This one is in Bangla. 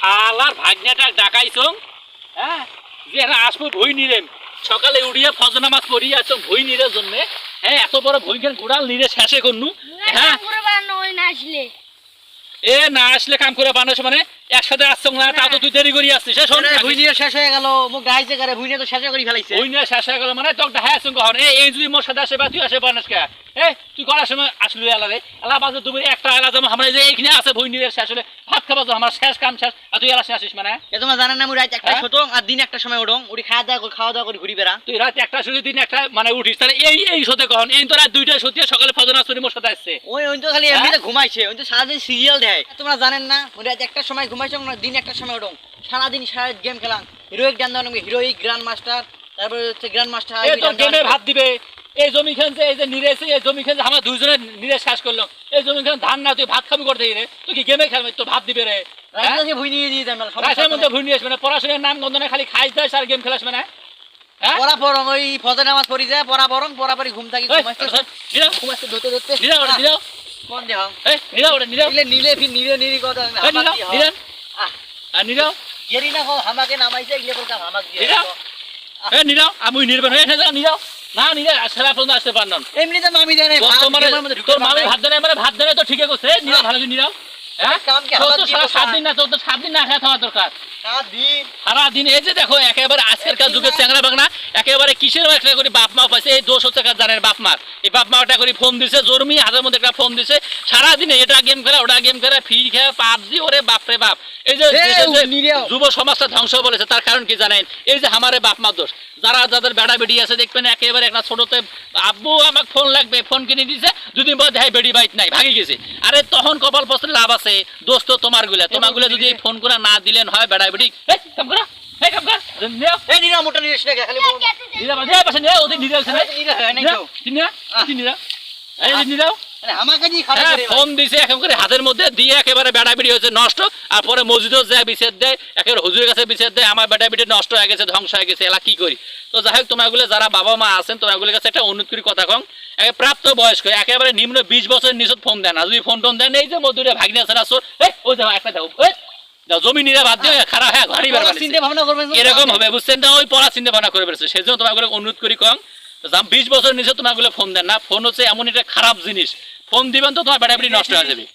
শালার ভাগ্নেটা ডাকাইছো? হ্যাঁ? যে আসব ভই নিলেন সকালে উড়িয়া ফজনা মাছ পড়িয়ে আছো ভই নিরের জন্য হ্যাঁ এত বড় ভইখান গুড়াল নিরে শেষে করনু হ্যাঁ? এ না আসলে কাম করে বানাস মানে একসাথে আসছো না তা তো তুই দেরি করি আসছিস। এ শোন। ভুইনিয়ে শেষ হয়ে গেল মুখ গাইছে করে ভুইনিয়ে তো শেষ করে ফেলাইছে। ভই নিয়ে শেষ হয়ে গেল মানে তোর দেখা আসছো কখন। এই এই যদি মোর সাথে আসে বা তুই আসে বানাস কে? এ তুই করার সময় আসলু এলা রে এলা বাজে তুমি একটা এলা যেমন আমরা যে এইখানে আছে শেষ হলে ভাত জন্য আমার শেষ কাম শেষ। আর তুই এলা শেষ আসিস মানে? এ তোমার জানেন না মুই রাত একটা হ্যাঁ? শতং আর দিন একটা সময় উঠং। উঠি খাওয়া দাওয়া করে খাওয়া দাওয়া করে ঘুরি বেড়া। তুই রাত একটা শুধু দিন একটা মানে উঠিস। তাহলে এই এই সাথে কখন? এই তো রাত দুইটা সত্যি সকালে ফজর পড়ি মোর সাথে আসছে। ওই ওই তো খালি হ্যাঁ? এমনিতে ঘুমাইছে ওই তো সারাদিন সিরিয়াল দেয় তোমরা জানেন না মুই রাত একটা সময় ঘুমাইছ না দিন একটা সময় উঠং সারাদিন সারা গেম খেলাম। হিরোইক গান দেওয়া হিরোইক গ্র্যান্ড মাস্টার তারপরে হচ্ছে গ্র্যান্ড মাস্টার গেমে ভাত দিবে। এই জমি যে এই যে নিরেছে এই জমি যে আমরা দুইজনে নিরে শেষ করলাম। এই জমি খান ধান না তুই ভাত খাবি করতে রে? তুই কি গেমে খেলবি? তো ভাত দিবে রে। হ্যাঁ? না। খালি খাইস দাস আর গেম খেলাস মানে হ্যাঁ? পড়া পড়ং ওই ফজর নামাজ পড়ি যায় পড়া পড়ং পড়া পড়ি ঘুম থাকি ঘুমাইতে ধরতে ধরতে। কোন দেহ। নিলে নিলে ফির নিলে নিলি কথা আর নিরাও, গেরি না হামাকে নামাইছে ইলে বলতাম হামাক দিয়ে নিরাও। এই, নিরাও, আমি নির্বাণ হয়ে যাও, নিরাও। না, আর সেরা পর্যন্ত আসতে পারলাম। এমনিতে মামি দেয় না তোর মামি ভাত দেয় না, মানে ভাত দেয় তো ঠিকই করছে, নিরাও, ভালো করে নিরাও। হ্যাঁ? কাম কি তোর হাত তো দিয়ে সারা বসা? সাত দিন না, তোর তো সাত দিন না খেয়ে থাকা দরকার। সাত দিন সারাদিন এই যে দেখো একেবারে আজকালকার যুগের চ্যাংরা বাংলা একেবারে কিসের একটা করে বাপ মা পাইছে এই দোষ হচ্ছে কার বাপ মার এই বাপ মা একটা করে ফোন দিছে জরমি হাতের মধ্যে একটা ফোন দিছে সারাদিনে এটা গেম খেলা ওটা গেম খেলা ফ্রি খেলা পাবজি ওরে বাপ রে বাপ এই যে। যুব সমাজটা ধ্বংস বলেছে তার কারণ কি জানেন এই যে আমারে বাপ মার দোষ যারা যাদের বেড়া বেড়ি আছে দেখবেন একেবারে একটা ছোটতে আব্বু আমাকে ফোন লাগবে ফোন কিনে দিছে দুদিন পর দেখায় বেড়ি বাইক নাই ভাগি গেছে আরে তখন কপাল পস্তে লাভ আছে দোস্ত তোমারগুলা তোমারগুলা যদি ফোন করে না দিলেন হয় বেড়াই বেড়ি কাম করা মোটা নিরে শুনে খালি বল নিরা বাজে পাশে নিও ওদের নিরা আছে না নিরা হয় নাই তো নিরা নিরা এই যে নিরাও আরে আমাকে জি খালি হ্যাঁ করে ফোন দিছে একেবারে হাতের মধ্যে দিয়ে একেবারে বেড়া হয়েছে নষ্ট। আর পরে মসজিদও যায় বিছেদ দেয় একেবারে হুজুরের কাছে বিছেদ দেয় আমার বেটা নষ্ট হয়ে গেছে ধ্বংস হয়ে গেছে এলা কি করি? তো যাই হোক তোমাগুলো যারা বাবা মা আছেন তোমাগুলোর কাছে একটা অনুরোধ করি কথা কম। একে প্রাপ্ত বয়স্ক একেবারে নিম্ন বিশ বছরের নিচত ফোন দেন না। যদি ফোন টোন দেন এই যে মধুরে ভাগ্নে আছে সোর ওই যাও একটা দাও জমি নিরা বাদ দিয়ে খারাপ হ্যাঁ? এরকম হবে বুঝছেন না? ওই পড়া চিন্তা ভাবনা করে বেড়েছে সেজন্য তোমাগুলো অনুরোধ করি কম। বিশ বছর নিচে তোমাগুলো ফোন দেন। না, ফোন হচ্ছে এমন একটা খারাপ জিনিস। ফোন দিবেন তো তোমার ব্যাটারি নষ্ট হয়ে যাবে।